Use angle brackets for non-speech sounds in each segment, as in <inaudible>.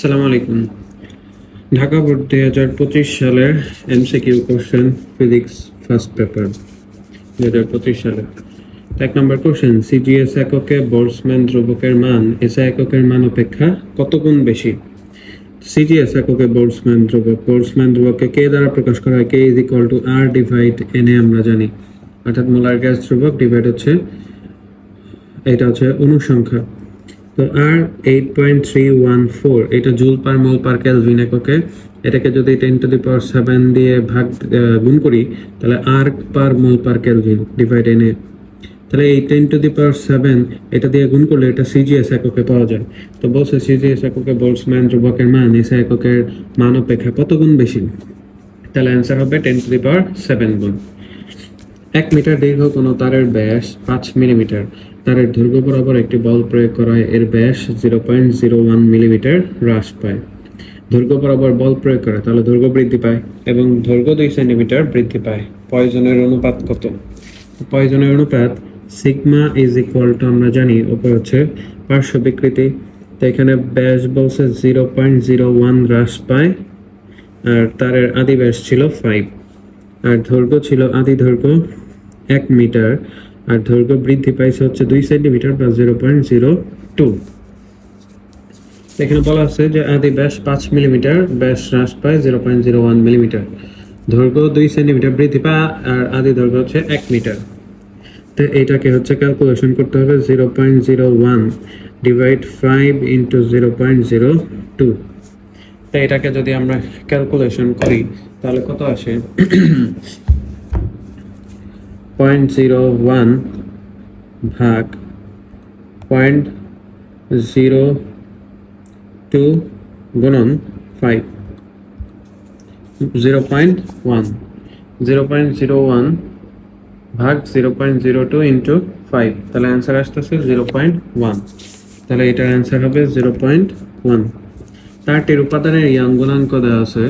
আসসালামু আলাইকুম। ঢাকা বোর্ড দুই হাজার পঁচিশ সালের MCQ question physics first paper দুই হাজার পঁচিশ সালে এক নম্বর কোশ্চেন সিজিএস এককে বোল্টসম্যান ধ্রুবকের মান এসআই এককের মান অপেক্ষা কত গুণ বেশি? সিজিএস এককে বোল্টসম্যান ধ্রুবক বোল্টসম্যান ধ্রুবককে কে দ্বারা প্রকাশ করা হয়? K is equal to R divide N A আমরা জানি। অর্থাৎ মোলার গ্যাস ধ্রুবক ডিভাইড হচ্ছে, এটা হচ্ছে অনুসংখ্যা। তো R eight point three one four এটা joule per mole per kelvin এককে। এটাকে যদি ten to the power seven দিয়ে ভাগ গুণ করি, তাহলে R per mole per kelvin divide এনে তাহলে এই ten to the power seven এটা দিয়ে গুণ করলে এটা সিজিএস এককে পাওয়া যায়। তো বলছে সিজিএস এককে বোল্টসম্যান ধ্রুবকের মান, এসে এককের মান অপেক্ষা কত গুণ বেশি? তাহলে অ্যান্সার হবে ten to the power seven গুণ। এক মিটার দীর্ঘ কোনো তারের ব্যাস পাঁচ মিলিমিটার তারের দৈর্ঘ্য বরাবর একটি বল প্রয়োগ করা হয়। এর ব্যাস zero point zero one millimetre হ্রাস পায়। দৈর্ঘ্য বরাবর বল প্রয়োগ করে, তাহলে দৈর্ঘ্য বৃদ্ধি পায় এবং দৈর্ঘ্য দুই সেন্টিমিটার বৃদ্ধি পায়। পয়জনের অনুপাত কত? পয়জনের অনুপাত সিগমা ইজ ইকুয়াল টু, আমরা জানি ওপর হচ্ছে পার্শ্ব বিকৃতি। তো এখানে ব্যাস বলছে জিরো পয়েন্ট জিরো ওয়ান হ্রাস পায়, আর তারের আদি ব্যাস ছিল ফাইভ আর দৈর্ঘ্য ছিল আদি দৈর্ঘ্য এক মিটার। আর দৈর্ঘ্য বৃদ্ধি পাইছে হচ্ছে দুই সেন্টিমিটার বা জিরো পয়েন্ট জিরো টু এখানে বলা আছে যে আদি ব্যাস পাঁচ মিলিমিটার ব্যাস হ্রাস পায় zero point zero one millimetre দৈর্ঘ্য দুই সেন্টিমিটার বৃদ্ধি পায় আর আদি দৈর্ঘ্য হচ্ছে এক মিটার তো এইটাকে হচ্ছে ক্যালকুলেশন করতে হবে zero point zero one divide five into zero point zero two তো এটাকে যদি আমরা ক্যালকুলেশন করি, তাহলে কত আসে? পয়েন্ট জিরো ওয়ান ভাগ পয়েন্ট জিরো টু গুণন five zero point one zero point zero one ভাগ zero point zero two into five তাহলে অ্যান্সার আসতেছে জিরো পয়েন্ট ওয়ান তাহলে এটার অ্যান্সার হবে জিরো পয়েন্ট ওয়ান তারটির উপাদানের ইয়াং গুণাঙ্ক দেওয়া আছে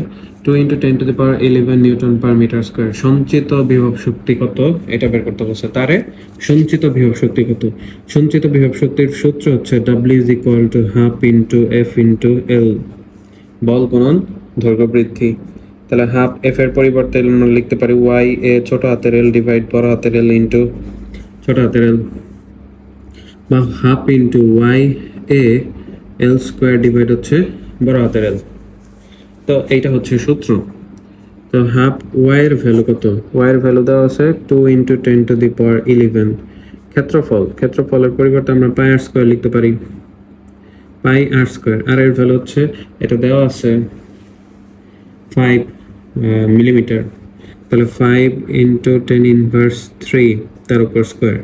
two into ten to the power eleven newton per metre square সঞ্চিত বিভব শক্তি কত? এটা বের করতে বলছে তারে। সঞ্চিত বিভব শক্তি কত? সঞ্চিত বিভব শক্তির সূত্র হচ্ছে W is equal to half into F into L বল গুণন দৈর্ঘ্য বৃদ্ধি। তাহলে হাফ এফ এর পরিবর্তে আমরা লিখতে পারি ওয়াই এ ছোট হাতের এল ডিভাইড বড় হাতের এল ইন্টু ছোট হাতের এল বা half into Y A L square divide হচ্ছে বড় হাতের এল তো এইটা হচ্ছে সূত্র তো হাফ ওয়াই এর ভ্যালু কত? ওয়াই এর ভ্যালু দেওয়া আছে two into ten to the power eleven. ক্ষেত্রফল, ক্ষেত্রফলের পরিবর্তে আমরা পাই আর স্কোয়ার লিখতে পারি। পাই আর স্কোয়ার। আর এর ভ্যালু হচ্ছে, এটা দেওয়া আছে ফাইভ মিলিমিটার তাহলে five into ten inverse three তার উপর স্কোয়ার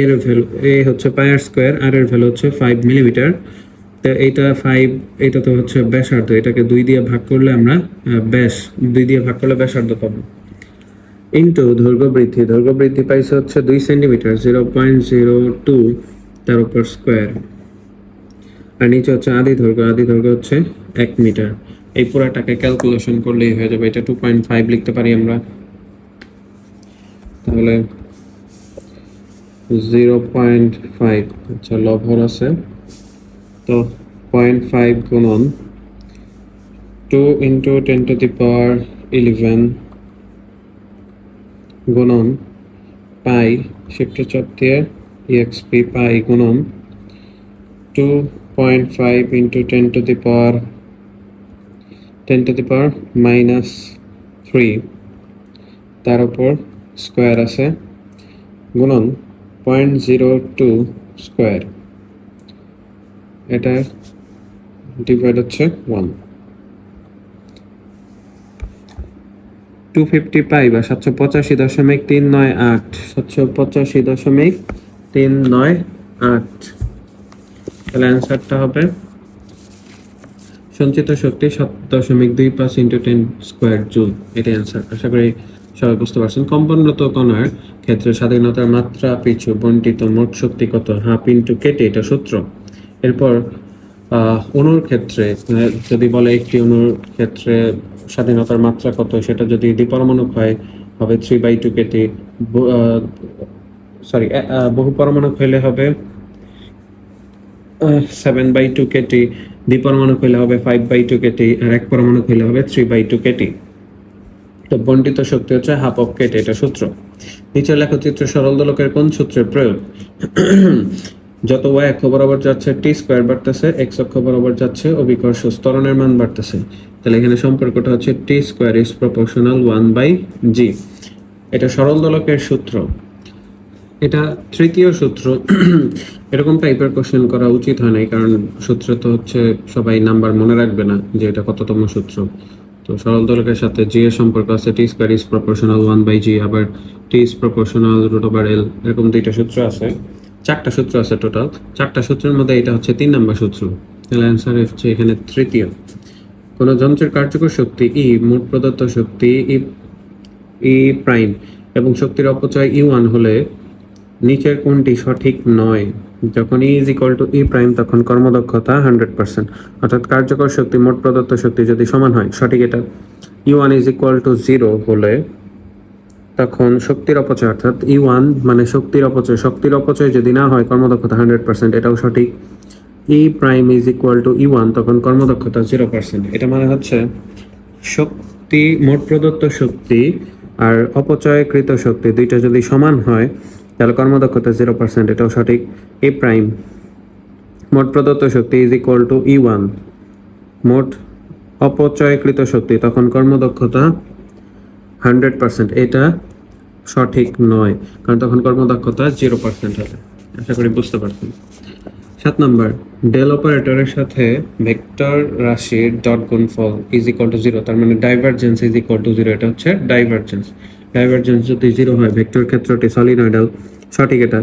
এর ভ্যালু, এ হচ্ছে পায়ার স্কোয়ার, আর এর ভ্যালু হচ্ছে ফাইভ মিলিমিটার তো এইটা ফাইভ এটা তো হচ্ছে ব্যাসার্ধ, এটাকে দুই দিয়ে ভাগ করলে আমরা ব্যাস, দুই দিয়ে ভাগ করলে ব্যাসার্ধ পাবো। ইন্টু দৈর্ঘ্য বৃদ্ধি দৈর্ঘ্য বৃদ্ধি পাইছে হচ্ছে দুই centimetre zero point zero two তার উপর স্কোয়ার আর নিচে হচ্ছে আদি দৈর্ঘ্য আদি দৈর্ঘ্য হচ্ছে এক মিটার এই পুরাটাকে ক্যালকুলেশন করলেই হয়ে যাবে, এটা টু পয়েন্ট ফাইভ লিখতে পারি আমরা। তাহলে জিরো পয়েন্ট ফাইভ আচ্ছা লভর আছে। তো পয়েন্ট ফাইভ গুণন two into ten to the power eleven গুণন পাই শিফট চাপ দিয়ে ইএক্সপি পাই গুণন two point five into ten to the power ten to the power minus three তার উপর স্কোয়ার আছে। গুণন পয়েন্ট জিরো টু স্কোয়ার এটা ডিভাইড হচ্ছে ওয়ান টু ফিফটি পাই বা সাতশো পঁচাশি দশমিক তিন নয় আট। সাতশো পঁচাশি দশমিক তিন নয় আট। তাহলে অ্যান্সারটা হবে সঞ্চিত শক্তি সাত দশমিক দুই পাঁচ ইন্টু টেন স্কোয়ার জুল এটাই অ্যান্সার আশা করি সবাই বুঝতে পারছেন। কম্পনরত কণার ক্ষেত্রে স্বাধীনতার মাত্রা, পিছু বন্টিত মোট শক্তি কত? হাফ ইন্টু কেটে এটা সূত্র। এরপর অনুর ক্ষেত্রে যদি বলে একটি অণুর ক্ষেত্রে স্বাধীনতার মাত্রা কত, সেটা যদি দ্বিপরমাণুক হয়, হবে three by two K T sorry বহু পরমাণুক হলে হবে seven by two K T দ্বিপরমাণু হইলে হবে five by two K T আর এক পরমাণু হইলে হবে থ্রি বাই টু কেটি তো বন্টিত শক্তি হচ্ছে হাফ অফ কেটি এটা সূত্র। নিচের লেখচিত্র সরল দোলকের কোন সূত্রের প্রয়োগ? যত ওয়াই অক্ষ বরাবর যাচ্ছে টি স্কোয়ার বাড়তেছে এক্স অক্ষ বরাবর যাচ্ছে, অভিকর্ষ স্তরণের মান বাড়তেছে। তাহলে এখানে সম্পর্কটা হচ্ছে T square is proportional one by G এটা সরল দোলকের সূত্র। এটা তৃতীয় সূত্র। এরকম টাইপের কোশ্চেন করা উচিত হয় নাই, কারণ সূত্র তো হচ্ছে সবাই নাম্বার মনে রাখবে না যে এটা কততম সূত্র। তো সরল দোলকের সাথে জি এর সম্পর্ক আছে T square is proportional one by G আবার T is proportional root over L এরকম দুইটা সূত্র আছে। চারটা সূত্র আছে টোটাল চারটা সূত্রের মধ্যে এটা হচ্ছে তিন নম্বর সূত্র। তাহলে অ্যান্সার হচ্ছে এখানে তৃতীয়। কোন যন্ত্রের কার্যকর শক্তি ই মোট প্রদত্ত শক্তি ই ই প্রাইম এবং শক্তির অপচয় ই ওয়ান হলে নিচের কোনটি সঠিক নয়। যখন E is equal to E prime তখন কর্মদক্ষতা হান্ড্রেড পার্সেন্ট অর্থাৎ কার্যকর শক্তি, মোট প্রদত্ত শক্তি যদি সমান হয়, সঠিক এটা। E one is equal to zero হলে তখন শক্তির অপচয়, অর্থাৎ ই ওয়ান মানে শক্তির অপচয় শক্তির অপচয় যদি না হয়, কর্মদক্ষতা হান্ড্রেড পার্সেন্ট এটাও সঠিক। E prime is equal to E one তখন কর্মদক্ষতা জিরো পার্সেন্ট এটা মানে হচ্ছে শক্তি, মোট প্রদত্ত শক্তি আর অপচয়কৃত শক্তি দুইটা যদি সমান হয়, তাহলে কর্মদক্ষতা জিরো পার্সেন্ট এটাও সঠিক। এ প্রাইম মোট প্রদত্ত শক্তি is equal to E one মোট অপচয়কৃত শক্তি, তখন কর্মদক্ষতা হান্ড্রেড পার্সেন্ট। এটা সঠিক নয়, কারণ তখন কর্মদক্ষতা জিরো পার্সেন্ট হবে। আশা করি বুঝতে পারছেন। সাত নম্বর, ডেল অপারেটরের সাথে ভেক্টর রাশির ডট গুণফল ইজ ইকুয়াল টু জিরো তার মানে divergence is equal to zero এটা হচ্ছে ডাইভারজেন্স ডাইভারজেন্স যদি জিরো হয়, ভেক্টর ক্ষেত্রটি সলিনয়েডাল সঠিক এটা।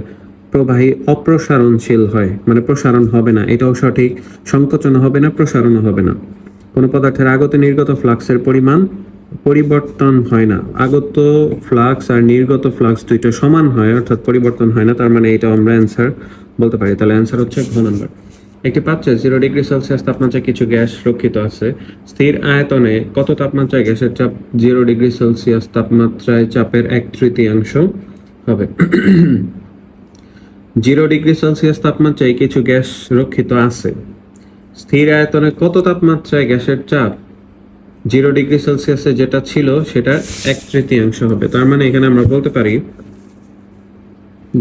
প্রবাহী অপ্রসারণশীল হয় মানে প্রসারণ হবে না, এটাও সঠিক। সংকোচন হবে না, প্রসারণও হবে না। কোনো পদার্থের আগত নির্গত ফ্লাক্সের পরিমাণ পরিবর্তন হয় না। আগত ফ্লাক্স আর নির্গত ফ্লাক্স দুইটা সমান হয়, অর্থাৎ পরিবর্তন হয় না, তার মানে এটা আমরা অ্যান্সার বলতে পারি। তাহলে অ্যান্সার হচ্ছে ঘ নম্বর একটি পাত্রে জিরো ডিগ্রি সেলসিয়াস তাপমাত্রায় কিছু গ্যাস রক্ষিত আছে। স্থির আয়তনে কত তাপমাত্রায় গ্যাসের চাপ জিরো ডিগ্রি সেলসিয়াস তাপমাত্রায় চাপের এক তৃতীয়াংশ হবে? জিরো ডিগ্রি সেলসিয়াস তাপমাত্রায় কিছু গ্যাস রক্ষিত আছে। স্থির আয়তনে কত তাপমাত্রায় গ্যাসের চাপ জিরো ডিগ্রি সেলসিয়াসে যেটা ছিল, সেটা এক তৃতীয়াংশ হবে। তার মানে এখানে আমরা বলতে পারি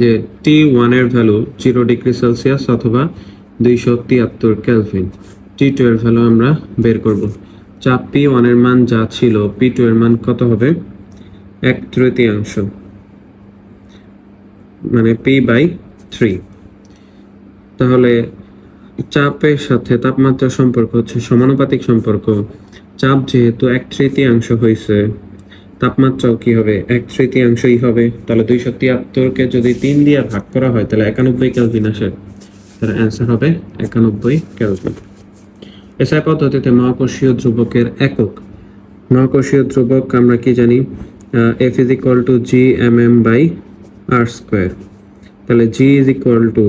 যে টি ওয়ানের ভ্যালু জিরো ডিগ্রি সেলসিয়াস অথবা দুইশো তিয়াত্তর ক্যালভিন টি টু এর ভ্যালু আমরা বের করব। চাপ পি ওয়ানের মান যা ছিল পি টু এর মান কত হবে? এক তৃতীয়াংশ। মানে পি বাই থ্রি তাহলে চাপের সাথে তাপমাত্রার সম্পর্ক হচ্ছে সমানুপাতিক সম্পর্ক। চাপ যেহেতু এক তৃতীয়াংশ হয়েছে তাপমাত্রাও কি হবে? এক তৃতীয়াংশই হবে। তাহলে দুইশো তিয়াত্তরকে যদি তিন দিয়ে ভাগ করা হয়, তাহলে একানব্বই ক্যালভিন আসে। তাহলে অ্যান্সার হবে একানব্বই ক্যালভিন এসআই পদ্ধতিতে মহাকর্ষীয় ধ্রুবকের একক। মহাকর্ষীয় ধ্রুবক আমরা কি জানি? F is equal to G M M by R square তাহলে G is equal to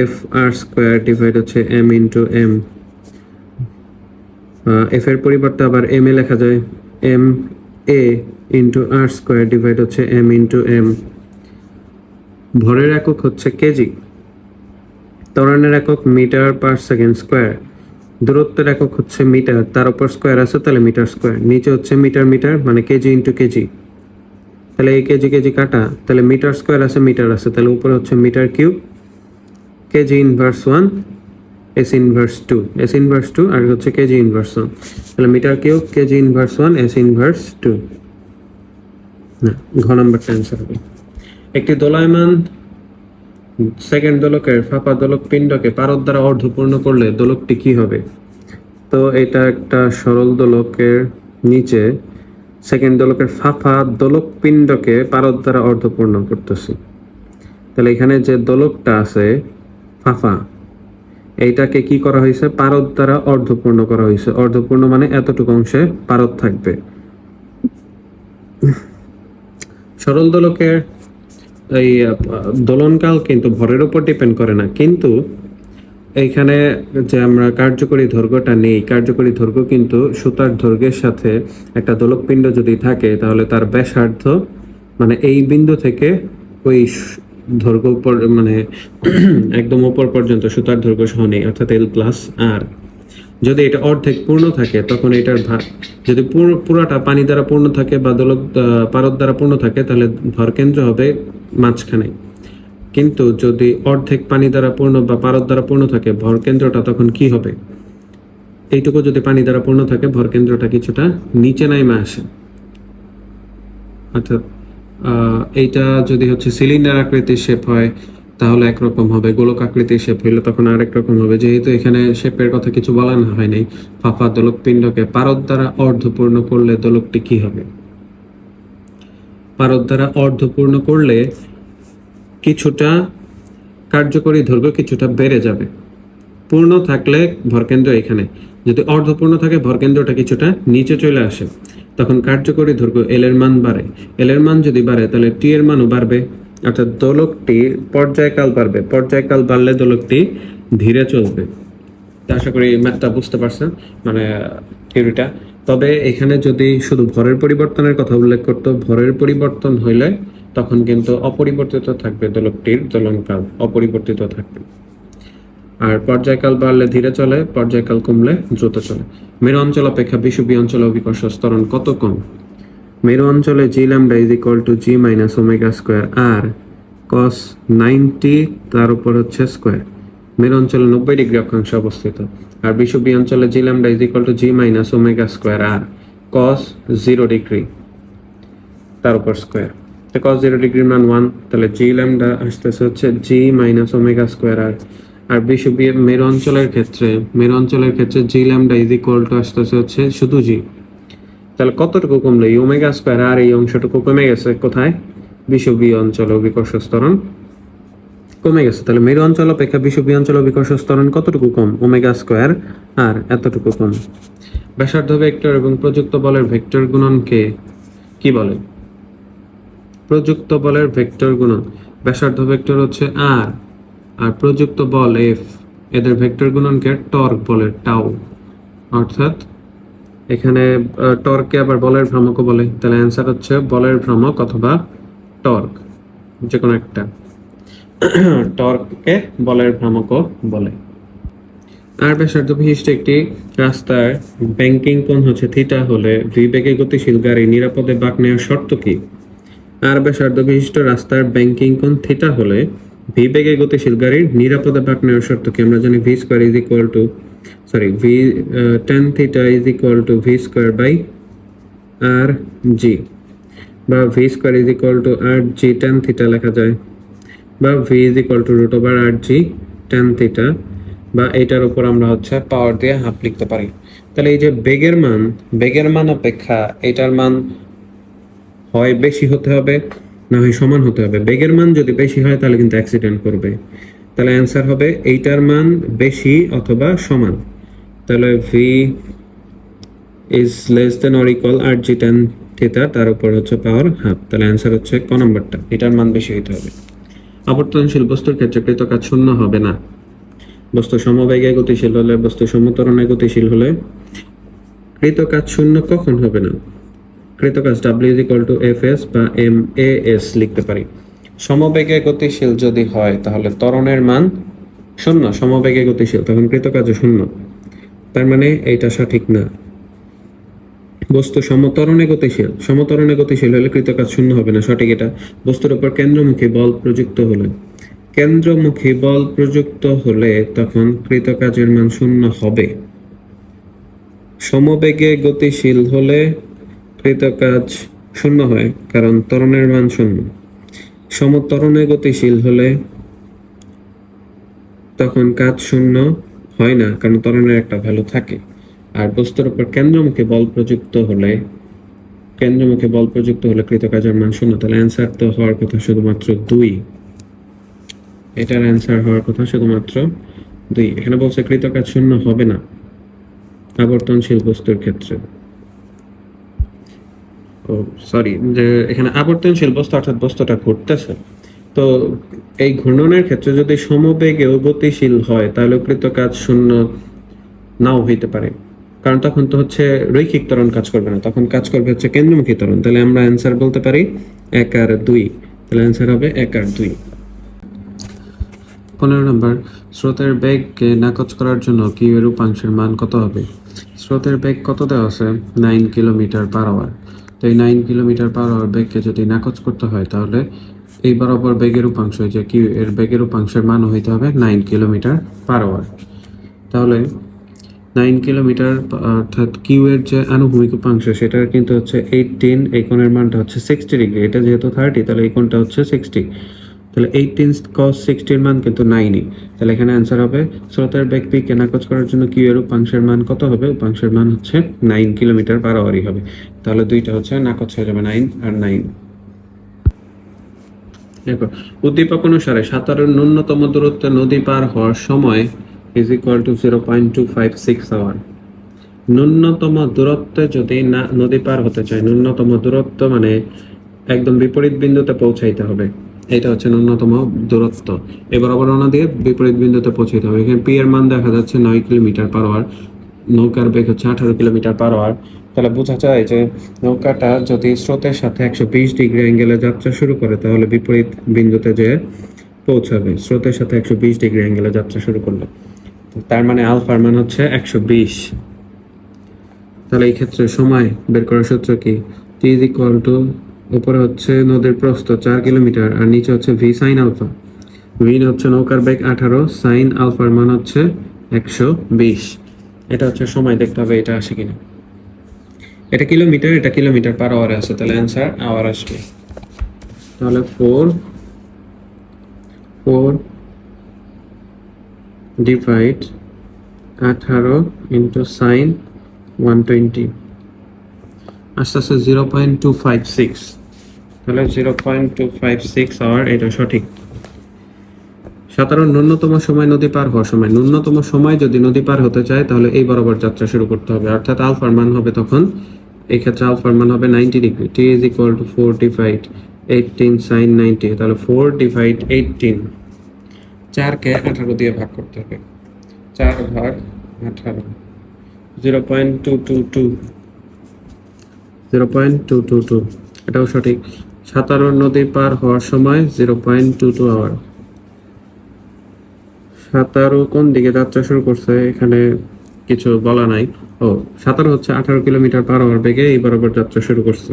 F R square divide হচ্ছে এম ইন্টু এম এফ এর পরিবর্তে আবার এম এ লেখা যায় M A into R square divide হচ্ছে এম ইন্টু এম ভরের একক হচ্ছে কেজি ত্বরণের একক মিটার পার সেকেন্ড স্কোয়ার দূরত্বের একক হচ্ছে মিটার তার উপর স্কোয়ার আছে তাহলে মিটার স্কোয়ার নিচে হচ্ছে মিটার মিটার মানে কেজি ইন্টু কেজি তাহলে এই কেজি কেজি কাটা, তাহলে মিটার স্কোয়ার আছে মিটার আছে, তাহলে উপরে হচ্ছে metre cube kg inverse one S inverse two S inverse two আর হচ্ছে কেজি ইনভার্স ওয়ান তাহলে metre cube kg inverse one S inverse two না, ঘ নম্বরটা অ্যান্সার হবে। একটি দোলায়মান সেকেন্ড দোলকের ফাঁপা দোলক পিণ্ডকে পারদ দ্বারা অর্ধপূর্ণ করলে দোলকটি কি হবে? তো এটা একটা সরল দোলকের নিচে সেকেন্ড দোলকের ফাঁপা দোলক পিণ্ডকে পারদ দ্বারা অর্ধপূর্ণ করতেছি। তাহলে এখানে যে দোলকটা আছে, ফাঁপা এইটাকে কি করা হয়েছে? পারদ দ্বারা অর্ধপূর্ণ করা হয়েছে। অর্ধপূর্ণ মানে এতটুকু অংশে পারদ থাকবে। সরল দোলকের এই দোলনকাল কিন্তু ভরের উপর ডিপেন্ড করে না। কিন্তু এইখানে যে আমরা কার্যকরী দৈর্ঘ্যটা নেই, কার্যকরী দৈর্ঘ্য কিন্তু সুতার দৈর্ঘ্যের সাথে একটা দোলকপিণ্ড যদি থাকে, তাহলে তার ব্যাসার্ধ মানে এই বিন্দু থেকে ওই উপর মানে <clears throat> একদম উপর পর্যন্ত সুতার দৈর্ঘ্য সহ নেই, অর্থাৎ এল প্লাস আর যদি এটা অর্ধেক পূর্ণ থাকে, তখন এটার ভাগ যদি পুরো, পুরাটা পানি দ্বারা পূর্ণ থাকে বা দোলক পারদ দ্বারা পূর্ণ থাকে, তাহলে ভরকেন্দ্র হবে মাঝখানে। কিন্তু যদি অর্ধেক পানি দ্বারা পূর্ণ বা পারদ দ্বারা পূর্ণ থাকে ভরকেন্দ্রটা তখন কি হবে? এইটুকু যদি পানি দ্বারা পূর্ণ থাকে ভরকেন্দ্রটা কিছুটা নিচে নাইমে আসে। অর্থাৎ এইটা যদি হচ্ছে সিলিন্ডার আকৃতির শেপ হয়, তাহলে একরকম হবে। গোলক আকৃতির শেপ হইলে তখন আরেক রকম হবে। যেহেতু এখানে শেপের কথা কিছু বলা না হয় নাই দোলক পিণ্ডকে পারদ দ্বারা অর্ধপূর্ণ করলে দোলকটি কি হবে? পারদ দ্বারা অর্ধপূর্ণ করলে কিছুটা কার্যকরী দৈর্ঘ্য কিছুটা বেড়ে যাবে। পূর্ণ থাকলে ভরকেন্দ্র এখানে। যদি অর্ধপূর্ণ থাকে, ভরকেন্দ্রটা কিছুটা নিচে চলে আসে। তখন কার্যকরী দৈর্ঘ্য এল এর মান বাড়ে। এল এর মান যদি বাড়ে, তাহলে টি এর মানও বাড়বে। অর্থাৎ দোলকটি পর্যায়কাল বাড়বে। পর্যায়কাল বাড়লে দোলকটি ধীরে চলবে। আশা করি ম্যাথটা বুঝতে পারছেন মানে থিওরিটা তবে এখানে যদি শুধু ভরের পরিবর্তনের কথা উল্লেখ করতো, ভরের পরিবর্তন হইলে তখন কিন্তু অপরিবর্তিত থাকবে দোলকটির দোলনকাল। অপরিবর্তিত থাকবে। আর পর্যায়কাল বাড়লে ধীরে চলে, পর্যায়কাল কমলে দ্রুত চলে। মেরু অঞ্চল অপেক্ষা বিষুবী অঞ্চলে অভিকর্ষ স্তরণ কত কম? মেরু অঞ্চলে G lambda is equal to G minus omega square R cos ninety তার উপর হচ্ছে স্কোয়ার মেরু অঞ্চলে নব্বই ডিগ্রি অক্ষাংশে অবস্থিত। আর বিষুবী অঞ্চলে G lambda is equal to G minus omega square R cos zero degree তার উপর স্কোয়ার তো কস জিরো ডিগ্রির মান ওয়ান তাহলে জি ল্যামডা আসতেছে হচ্ছে G minus omega square R আর বিষুবী মেরু অঞ্চলের ক্ষেত্রে, মেরু অঞ্চলের ক্ষেত্রে G lambda is equal to আসতেছে হচ্ছে শুধু জি। তাহলে কতটুকু কমলো? এই ওমেগা স্কোয়ার আর এই অংশটুকু কমে গেছে কোথায়? বিষুবীয় অঞ্চল অভিকর্ষ স্তরণ কমে গেছে। তাহলে মেরু অঞ্চল অপেক্ষা বিষুবীয় অঞ্চল অভিকর্ষ স্তরণ কতটুকু কম? ওমেগা স্কোয়ার আর এতটুকু কম। ব্যাসার্ধ ভেক্টর এবং প্রযুক্ত বলের ভেক্টর গুণনকে কি? বলে? প্রযুক্ত বলের ভেক্টর গুণন। ব্যাসার্ধ ভেক্টর হচ্ছে আর আর প্রযুক্ত বল এফ এদের ভেক্টর গুণনকে টর্ক বলে টাউ অর্থাৎ এখানে টর্ককে আবার বলের ভ্রামকও বলে। তাহলে অ্যান্সার হচ্ছে বলের ভ্রামক অথবা টর্ক যে কোনো একটা। <clears throat> টর্ককে বলের ভ্রামকও বলে। আর ব্যাসার্ধ বিশিষ্ট একটি রাস্তার ব্যাংকিং কোণ হচ্ছে থিটা হলে ভি বেগে গতিশীল গাড়ি নিরাপদে বাঁক নেওয়ার শর্ত কি? আর ব্যাসার্ধ বিশিষ্ট রাস্তার ব্যাংকিং কোণ থিটা হলে ভি বেগে গতিশীল গাড়ির নিরাপদে বাঁক নেওয়ার শর্ত কি? আমরা জানি V square is equal to sorry V tan theta is equal to V square by R G বা V square is equal to R G tan theta লেখা যায় বা V is equal to root over R G tan theta বা এটার উপর আমরা হচ্ছে পাওয়ার দিয়ে হাফ লিখতে পারি। তাহলে এই যে বেগের মান বেগের মান অপেক্ষা এটার মান হয় বেশি হতে হবে। না হয় সমান হতে হবে। বেগের মান যদি বেশি হয়, তাহলে কিন্তু অ্যাক্সিডেন্ট করবে। তাহলে অ্যান্সার হবে, এইটার মান বেশি অথবা সমান। তাহলে V is less than or equal R G tan theta তার উপর হচ্ছে পাওয়ার হাফ তাহলে অ্যান্সার হচ্ছে ক নম্বরটা। এটার মান বেশি হইতে হবে। আবর্তনশীল বস্তুর ক্ষেত্রে কৃত কাজ শূন্য হবে না। বস্তু সমবেগে গতিশীল হলে, বস্তু সমতরণে গতিশীল হলে কৃত কাজ শূন্য কখন হবে না? কৃতকাজ W is equal to F S বা এম এ এস লিখতে পারি। সমবেগে গতিশীল যদি হয়, তাহলে ত্বরণের মান শূন্য, সমবেগে গতিশীল, তখন কৃতকাজ শূন্য। তার মানে এইটা সঠিক না। বস্তু সমতরণে গতিশীল সমতরণে গতিশীল হলে কৃতকাজ শূন্য হবে না, সঠিক এটা। বস্তুর উপর কেন্দ্রমুখী বল প্রযুক্ত হলে। কেন্দ্রমুখী বল প্রযুক্ত হলে তখন কৃতকাজের মান শূন্য হবে। সমবেগে গতিশীল হলে কৃতকাজ শূন্য হয়, কারণ ত্বরণের মান শূন্য। সমতরণে গতিশীল হলে তখন কাজ শূন্য হয় না, কারণ ত্বরণের একটা ভ্যালু থাকে। আর বস্তুর উপর কেন্দ্রমুখী বল প্রযুক্ত হলে, কেন্দ্রমুখী বল প্রযুক্ত হলে কৃতকাজের মান শূন্য, তাহলে অ্যান্সার তো হওয়ার কথা শুধুমাত্র দুই। এটার অ্যান্সার হওয়ার কথা শুধুমাত্র দুই। এখানে বলছে কৃতকাজ শূন্য হবে না, আবর্তনশীল বস্তুর ক্ষেত্রে। ও সরি যে এখানে আবর্তনশীল বস্তু অর্থাৎ বস্তুটা ঘুরতেছে। তো এই ঘূর্ণনের ক্ষেত্রে যদি সমবেগেও গতিশীল হয়, তাহলে কৃতকাজ শূন্য নাও হইতে পারে। কারণ তখন তো হচ্ছে রৈখিক ত্বরণ কাজ করবে না, তখন কাজ করবে হচ্ছে কেন্দ্রমুখী ত্বরণ। তাহলে আমরা অ্যান্সার বলতে পারি এক আর দুই। তাহলে অ্যান্সার হবে এক আর দুই। পনেরো নম্বর, স্রোতের বেগকে নাকচ করার জন্য কিউ এর উপাংশের মান কত হবে? স্রোতের বেগ কত দেওয়া আছে? নাইন কিলোমিটার পার আওয়ার তো এই নাইন কিলোমিটার পার আওয়ার বেগকে যদি নাকচ করতে হয়, তাহলে এই বরাবর বেগের উপাংশ যে কিউ এর বেগের উপাংশের মান হইতে হবে নাইন কিলোমিটার পার আওয়ার তাহলে নাইন কিলোমিটার অর্থাৎ কিউ এর যে আনুভূমিক উপাংশ সেটার কিন্তু হচ্ছে এইটিন এই কোণের মানটা হচ্ছে সিক্সটি ডিগ্রি এটা যেহেতু থার্টি তাহলে এই কোণটা হচ্ছে সিক্সটি তাহলে এইটিন কস সিক্সটির মান কিন্তু নাইনই তাহলে এখানে অ্যান্সার হবে স্রোতের বেগ পি কেনাকচ করার জন্য কিউ এর উপাংশের মান কত হবে? উপাংশের মান হচ্ছে নাইন কিলোমিটার পার আওয়ারই হবে। তাহলে দুইটা হচ্ছে নাকচ হয়ে যাবে নাইন আর নাইন দেখো, উদ্দীপক অনুসারে সাঁতারের ন্যূনতম দূরত্বে নদী পার হওয়ার সময় is equal to zero point two five six hour ন্যূনতম দূরত্বে যদি না, নদী পার হতে চায়, ন্যূনতম দূরত্ব মানে একদম বিপরীত বিন্দুতে পৌঁছাইতে হবে। এটা হচ্ছে ন্যূনতম দূরত্ব। এবার রওনা দিয়ে বিপরীত বিন্দুতে পৌঁছাইতে হবে। এখানে পি এর মান দেখা যাচ্ছে নয় কিলোমিটার পার আওয়ার নৌকার বেগ হচ্ছে আঠারো কিলোমিটার পার আওয়ার তাহলে বোঝা যায় যে নৌকাটা যদি স্রোতের সাথে একশো বিশ ডিগ্রি অ্যাঙ্গেলে যাত্রা শুরু করে, তাহলে বিপরীত বিন্দুতে যে পৌঁছাবে, স্রোতের সাথে একশো বিশ ডিগ্রি অ্যাঙ্গেলে যাত্রা শুরু করলে। তার মানে আলফার মান হচ্ছে একশো বিশ। তাহলে এই ক্ষেত্রে সময় বের করার সূত্র কি? টি ইজ ইকুয়াল টু উপরে হচ্ছে নদীর প্রস্থ চার কিলোমিটার, আর নিচে হচ্ছে ভি সাইন আলফা ভি হচ্ছে নৌকার বেগ আঠারো সাইন আলফার মান হচ্ছে একশো বিশ। এটা হচ্ছে সময়, দেখতে হবে এটা আসে কিনা। এটা কিলোমিটার এটা কিলোমিটার পার আওয়ারে আছে, তাহলে অ্যান্সার আওয়ার আসবে। তাহলে ফোর ফোর ডিভাইড আঠারো ইন্টু সাইন ওয়ান টোয়েন্টি আস্তে আস্তে zero point two five six তাহলে zero point two five six hour এটা সঠিক। সাধারণ ন্যূনতম সময় নদী পার হওয়ার সময়। ন্যূনতম সময় যদি নদী পার হতে চায়, তাহলে এই বরাবর যাত্রা শুরু করতে হবে। অর্থাৎ আলফার মান হবে তখন, এই ক্ষেত্রে আলফার মান হবে ninety degree T is equal to four divide eighteen sine ninety তাহলে ফোর ডিভাইড এইটিন চারকে আঠারো দিয়ে ভাগ করতে হবে। চার ভাগ আঠারো। Zero point two two two zero point two two two এটাও সঠিক। সাতারো নদী পার হওয়ার সময় zero point two two hour. সাতারো কোন দিকে যাত্রা শুরু করছে এখানে কিছু বলা নাই। ও, সাতারো হচ্ছে আঠারো কিলোমিটার পার আওয়ার বেগে এই বরাবর যাত্রা শুরু করছে।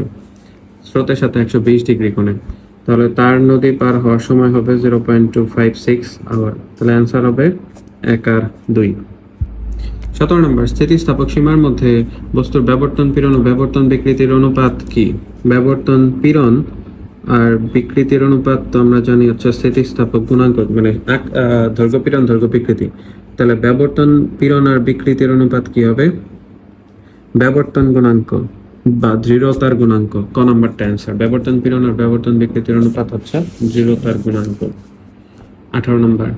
স্রোতের সাথে একশো বিশ ডিগ্রি কোণে। তাহলে তার নদী পার হওয়ার সময় হবে zero point two five six hour. তাহলে অ্যান্সার হবে এক আর দুই। সতেরো নম্বর, স্থিতিস্থাপক সীমার মধ্যে বস্তুর ব্যবর্তন পীড়ন ও ব্যাবর্তন বিকৃতির অনুপাত কি? ব্যাবর্তন পীড়ন আর বিকৃতির অনুপাত তো আমরা জানি হচ্ছে স্থিতিস্থাপক গুণাঙ্ক মানে দৈর্ঘ্য পীড়ন দৈর্ঘ্য বিকৃতি তাহলে ব্যবর্তন, পীড়ন আর বিকৃতির অনুপাত কি হবে? ব্যবর্তন গুণাঙ্ক বা দৃঢ়তার গুণাঙ্ক, ক নাম্বারটা অ্যান্সার ব্যবর্তন, পীড়ন আর ব্যবর্তন বিকৃতির অনুপাত হচ্ছে দৃঢ়তার গুণাঙ্ক। আঠারো নম্বর।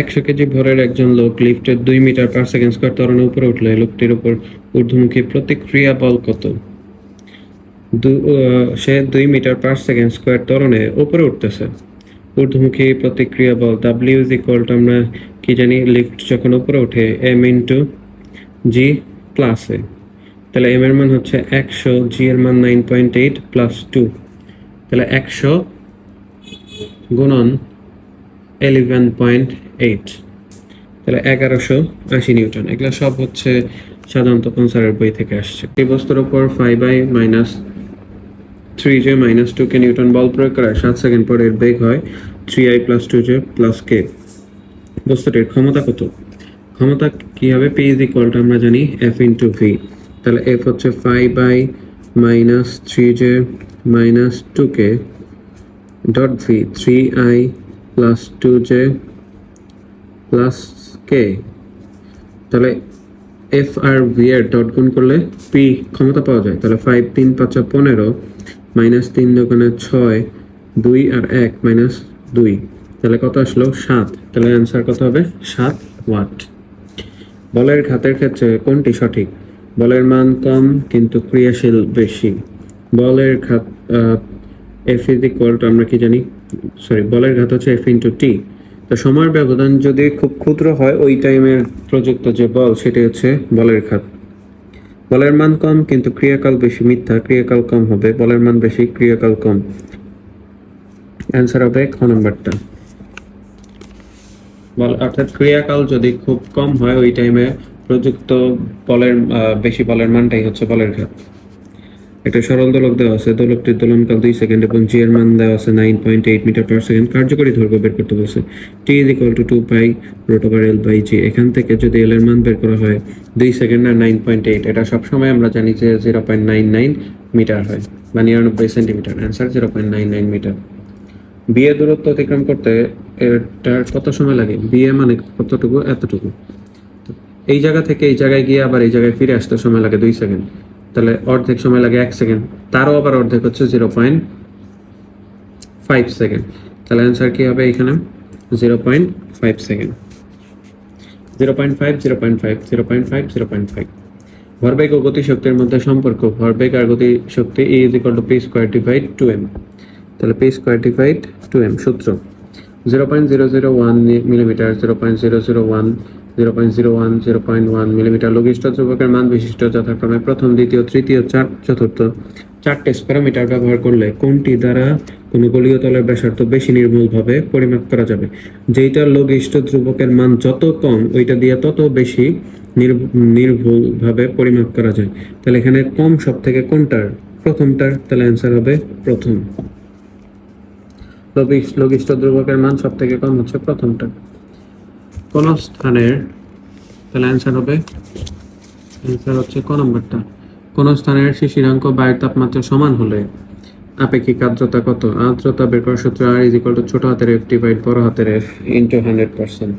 একশো কেজি ভরের একজন লোক লিফটের দুই মিটার পার সেকেন্ড স্কোয়ার ত্বরণে উপরে উঠলে লোকটির উপর ঊর্ধ্বমুখী প্রতিক্রিয়া বল কত? সে দুই মিটার পার সেকেন্ড স্কোয়ার ত্বরণে উপরে উঠতেছে। ঊর্ধ্বমুখী প্রতিক্রিয়া বল ডাব্লিউ ইজ ইকুয়াল টু আমরা কি জানি লিফট যখন উপরে ওঠে এম ইন্টু জি প্লাসে তাহলে এম এর মান হচ্ছে একশো জি এর মান nine point eight plus two তাহলে একশো গুণন এলিভেন পয়েন্ট এইট তাহলে এগারোশো আশি নিউটন। এগুলো সব হচ্ছে সাধারণত কনসারের বই থেকে আসছে। এই বস্তুর উপর five I minus three J minus two K newton বল প্রয়োগ করার সাত সেকেন্ড পর এর বেগ হয় three I plus two J plus K বস্তুটির ক্ষমতা কত? ক্ষমতা কি হবে? পি ইজ ইকুয়াল টু আমরা জানি এফ ইন্টু ভি তাহলে এফ হচ্ছে five I minus three J minus two K dot V three I plus two J plus K তাহলে এফ আর ভি এর ডট গুণ করলে পি ক্ষমতা পাওয়া যায়। তাহলে ফাইভ তিন, পাঁচা পনেরো মাইনাস তিন দোকানে ছয়, দুই আর এক মাইনাস দুই। তাহলে কত আসলো? সাত। তাহলে অ্যান্সার কত হবে? সাত ওয়াট। বলের ঘাতের ক্ষেত্রে কোনটি সঠিক? বলের মান কম, কিন্তু ক্রিয়াশীল বেশি। বলের ঘাত এফ ইজ ইকুয়াল টু আমরা কি জানি? সরি বলের ঘাত হচ্ছে এফ ইন্টু টি তো সময়ের ব্যবধান যদি খুব ক্ষুদ্র হয়, ওই টাইমের প্রযুক্ত যে বল, সেটি হচ্ছে বলের ঘাত। বলের মান কম, কিন্তু ক্রিয়াকাল বেশি মিথ্যা, ক্রিয়াকাল কম হবে, বলের মান বেশি, ক্রিয়াকাল কম। অ্যান্সার হবে খ নম্বরটা। বল, অর্থাৎ ক্রিয়াকাল যদি খুব কম হয়, ওই টাইমে প্রযুক্ত বলের বেশি বলের মানটাই হচ্ছে বলের ঘাত। একটা সরল দোলক দেওয়া আছে। দোলকটির দোলনকাল দুই সেকেন্ড এবং জি এর মান দেওয়া আছে nine point eight metre per second কার্যকরী দৈর্ঘ্য বের করতে বলছে। T is equal to two pi root L by G এখান থেকে যদি এল এর মান বের করা হয়, দুই সেকেন্ড আর নাইন পয়েন্ট এইট এটা সবসময় আমরা জানি যে zero point nine nine metre হয়, বা নিরানব্বই centimetre answer zero point nine nine metre বিয়ে দূরত্ব অতিক্রম করতে এটার কত সময় লাগে? বিয়ে মানে কতটুকু? এতটুকু। এই জায়গা থেকে এই জায়গায় গিয়ে আবার এই জায়গায় ফিরে আসতে সময় লাগে দুই সেকেন্ড তাহলে অর্ধেক সময় লাগে এক সেকেন্ড তারও আবার অর্ধেক হচ্ছে জিরো পয়েন্ট ফাইভ সেকেন্ড তাহলে অ্যান্সার কি হবে এখানে? Zero point five second zero point five zero point five zero point five zero point five ভরবেগ ও গতিশক্তির মধ্যে সম্পর্ক। ভরবেগ আর গতিশক্তি E is equal to P square divide two M তাহলে P square divide two M সূত্র। Zero point zero zero one millimetre zero point zero zero one zero point zero one zero point one millimetre লঘিষ্ঠ ধ্রুবকের মান বিশিষ্ট, যথাক্রমে প্রথম, দ্বিতীয়, তৃতীয়, চার, চতুর্থ। চারটে স্প্যারোমিটার ব্যবহার করলে কোনটি দ্বারা কোনো গলীয় তলের ব্যাসার্ধ বেশি নির্মূলভাবে পরিমাপ করা যাবে? যেইটা লঘিষ্ঠ ধ্রুবকের মান যত কম, ওইটা দিয়ে তত বেশি নির্ভুলভাবে পরিমাপ করা যায়। তাহলে এখানে কম সব থেকে কোনটার? প্রথমটার, তাহলে অ্যান্সার হবে প্রথম। লঘিষ্ঠ ধ্রুবকের মান সব থেকে কম হচ্ছে প্রথমটা কোন স্থানের, তাহলে অ্যান্সার হবে। অ্যান্সার হচ্ছে ক নম্বরটা। কোন স্থানের শিশিরাঙ্ক বায়ুর তাপমাত্রা সমান হলে আপেক্ষিক আর্দ্রতা কত? আর্দ্রতা বের করার সূত্র আর ইজ টু ছোট হাতের এফ ডিভাইড বড় হাতের এফ ইন্টু হান্ড্রেড পার্সেন্ট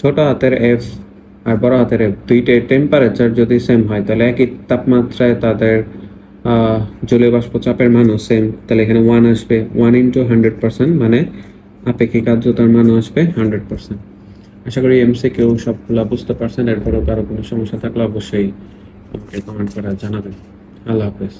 ছোট হাতের এফ আর বড় হাতের এফ দুইটার টেম্পারেচার যদি সেম হয়, তাহলে একই তাপমাত্রায় তাদের জলীয় বাষ্প চাপের মানও সেম তাহলে এখানে ওয়ান আসবে। ওয়ান ইন্টু হান্ড্রেড পার্সেন্ট মানে আপেক্ষিক আর্দ্রতার মানও আসবে হান্ড্রেড পার্সেন্ট আশা করি এমসি কেউ সবগুলো বুঝতে পারছেন, এরপরেও কারও কোনো সমস্যা থাকলে অবশ্যই আমাকে কমেন্ট করে জানাবেন। আল্লাহ হাফেজ।